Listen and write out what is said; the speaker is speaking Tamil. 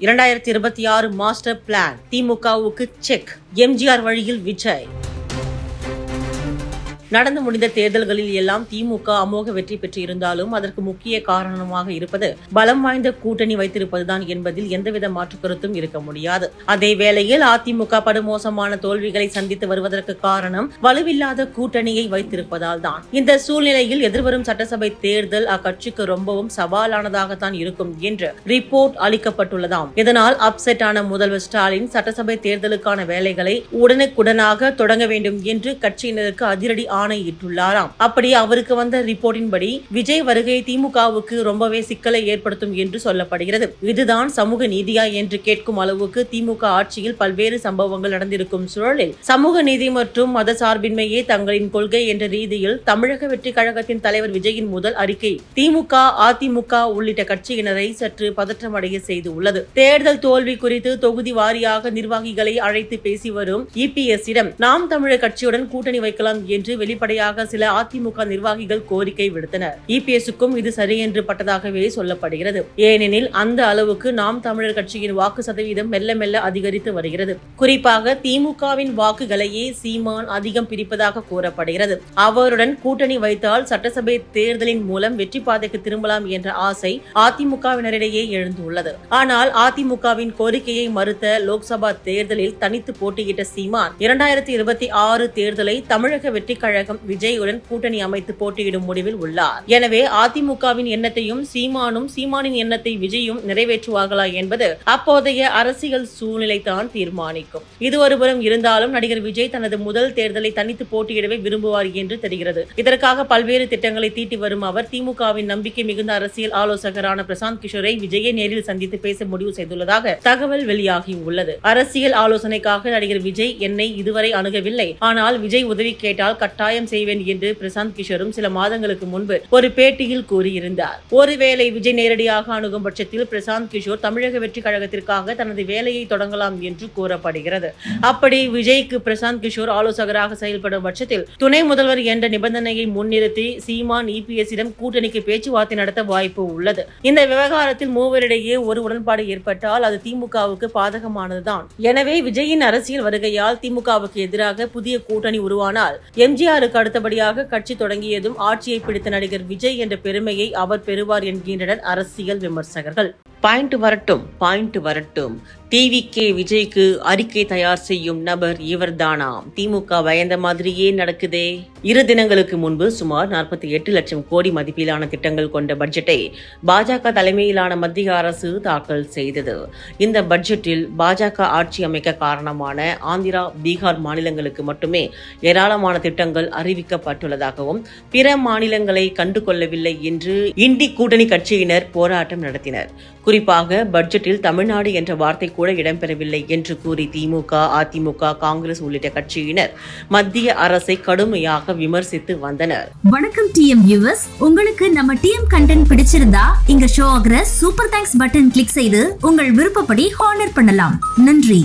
இரண்டாயிரத்தி இருபத்தி ஆறு மாஸ்டர் பிளான் திமுகவுக்கு செக் எம்ஜிஆர் வழியில் விஜய். நடந்து முடிந்த தேர்தல்களில் எல்லாம் திமுக அமோக வெற்றி பெற்று இருந்தாலும் அதற்கு முக்கிய காரணமாக இருப்பது பலம் வாய்ந்த கூட்டணி வைத்திருப்பதுதான் என்பதில் எந்தவித மாற்று கருத்தும் இருக்க முடியாது. அதே வேளையில் அதிமுக படுமோசமான தோல்விகளை சந்தித்து வருவதற்கு காரணம் வலுவில்லாத கூட்டணியை வைத்திருப்பதால் தான் இந்த சூழ்நிலையில் எதிர்வரும் சட்டசபை தேர்தல் அக்கட்சிக்கு ரொம்பவும் சவாலானதாகத்தான் இருக்கும் என்று ரிப்போர்ட் அளிக்கப்பட்டுள்ளதாம். இதனால் அப்செட் ஆன முதல்வர் ஸ்டாலின் சட்டசபை தேர்தலுக்கான வேலைகளை உடனுக்குடனாக தொடங்க வேண்டும் என்று கட்சியினருக்கு அதிரடி ஆணையிட்டுள்ளாராம். அப்படி அவருக்கு வந்த ரிப்போர்ட்டின்படி விஜய் வருகை திமுகவுக்கு ரொம்பவே சிக்கலை ஏற்படுத்தும் என்று சொல்லப்படுகிறது. இதுதான் சமூக நீதியா என்று கேட்கும் அளவுக்கு திமுக ஆட்சியில் பல்வேறு சம்பவங்கள் நடந்திருக்கும் சூழலில் சமூக நீதி மற்றும் மத சார்பின்மையே தங்களின் கொள்கை என்ற ரீதியில் தமிழக வெற்றி கழகத்தின் தலைவர் விஜயின் முதல் அறிக்கை திமுக அதிமுக உள்ளிட்ட கட்சியினரை சற்று பதற்றமடைய செய்து உள்ளது. தேர்தல் தோல்வி குறித்து தொகுதி வாரியாக நிர்வாகிகளை அழைத்து பேசி வரும் இபிஎஸ் இடம் நாம் தமிழர் கட்சியுடன் கூட்டணி வைக்கலாம் என்று வெளிப்படையாக சில அதிமுக நிர்வாகிகள் கோரிக்கை விடுத்தனர். இபிஎஸ்க்கும் இது சரி என்று பட்டதாகவே சொல்லப்படுகிறது. ஏனெனில் அந்த அளவுக்கு நாம் தமிழர் கட்சியின் வாக்கு சதவீதம் மெல்ல மெல்ல அதிகரித்து வருகிறது. குறிப்பாக திமுகவின் வாக்குகளையே சீமான் அதிகம் பிரிப்பதாக கூறப்படுகிறது. அவருடன் கூட்டணி வைத்தால் சட்டசபை தேர்தலின் மூலம் வெற்றி பாதைக்கு திரும்பலாம் என்ற ஆசை அதிமுகவினரிடையே எழுந்துள்ளது. ஆனால் அதிமுகவின் கோரிக்கையை மறுத்த லோக்சபா தேர்தலில் தனித்து போட்டியிட்ட சீமான் இரண்டாயிரத்தி இருபத்தி ஆறு தேர்தலை தமிழக வெற்றி கழகம் விஜயுடன் கூட்டணி அமைத்து போட்டியிடும் முடிவில் உள்ளார். எனவே அதிமுகவின் எண்ணத்தையும் சீமானும் சீமானின் எண்ணத்தை விஜயும் நிறைவேற்றுவார்களா என்பது அப்போதைய அரசியல் சூழ்நிலை தான் தீர்மானிக்கும். இது ஒருபுறம் இருந்தாலும் நடிகர் விஜய் தனது முதல் தேர்தலை தனித்து போட்டியிடவே விரும்புவார் என்று தெரிகிறது. இதற்காக பல்வேறு திட்டங்களை தீட்டி வரும் அவர் திமுகவின் நம்பிக்கை மிகுந்த அரசியல் ஆலோசகரான பிரசாந்த் கிஷோரை விஜயை நேரில் சந்தித்து பேச முடிவு செய்துள்ளதாக தகவல் வெளியாகி உள்ளது. அரசியல் ஆலோசனைக்காக நடிகர் விஜய் என்னை இதுவரை அணுகவில்லை. ஆனால் விஜய் உதவி கேட்டால் கட்டாயம் செய்வேன் என்று பிரசாந்த் கிஷோரும் சில மாதங்களுக்கு முன்பு ஒரு பேட்டியில் கூறியிருந்தார். ஒருவேளை விஜய் நேரடியாக அணுகும் பட்சத்தில் பிரசாந்த் கிஷோர் தமிழக வெற்றி கழகத்திற்காக தனது வேலையை தொடங்கலாம் என்று கூறப்படுகிறது. அப்படி விஜய்க்கு பிரசாந்த் கிஷோர் ஆலோசகராக செயல்படும் பட்சத்தில் துணை முதல்வர் என்ற நிபந்தனையை முன்னிறுத்தி சீமான் இபிஎஸ்இடம் கூட்டணிக்கு பேச்சுவார்த்தை நடத்த வாய்ப்பு உள்ளது. இந்த விவகாரத்தில் மூவரிடையே ஒரு உடன்பாடு ஏற்பட்டால் அது திமுகவுக்கு பாதகமானதுதான். எனவே விஜயின் அரசியல் வருகையால் திமுகவுக்கு எதிராக புதிய கூட்டணி உருவானால் எம்ஜிஆர் எம்ஜிஆருக்கு அடுத்தபடியாக கட்சி தொடங்கியதும் ஆட்சியை பிடித்த நடிகர் விஜய் என்ற பெருமையை அவர் பெறுவார் என்கின்றனர் அரசியல் விமர்சகர்கள். பாயிண்ட் வரட்டும் பாயிண்ட் வரட்டும். டிவிகே விஜய்க்கு அறிக்கை தயார் செய்யும் நபர் இவர்தானாம் திமுக பயந்த மாதிரியே நடக்குதே. இரு தினங்களுக்கு முன்பு சுமார் நாற்பத்தி எட்டு லட்சம் கோடி மதிப்பிலான திட்டங்கள் கொண்ட பட்ஜெட்டை பாஜக தலைமையிலான மத்திய அரசு தாக்கல் செய்தது. இந்த பட்ஜெட்டில் பாஜக ஆட்சி அமைக்க காரணமான ஆந்திரா பீகார் மாநிலங்களுக்கு மட்டுமே ஏராளமான திட்டங்கள் அறிவிக்கப்பட்டுள்ளதாகவும் பிற மாநிலங்களை கண்டு கொள்ளவில்லை என்று இண்டி கூட்டணி கட்சியினர் போராட்டம் நடத்தினர். குறிப்பாக பட்ஜெட்டில் தமிழ்நாடு என்ற வார்த்தை கூட இடம்பெறவில்லை என்று கூறி திமுக அதிமுக காங்கிரஸ் உள்ளிட்ட கட்சியினர் மத்திய அரசை கடுமையாக விமர்சித்து வந்தனர். வணக்கம் டிஎம் வியூவர்ஸ் உங்களுக்கு நம்ம டிஎம் கண்டென்ட் பிடிச்சிருந்தா இங்க ஷோ ஆகிற சூப்பர் தேங்க்ஸ் பட்டன் கிளிக் செய்து உங்கள் விருப்பப்படி ஹானர் பண்ணலாம். நன்றி.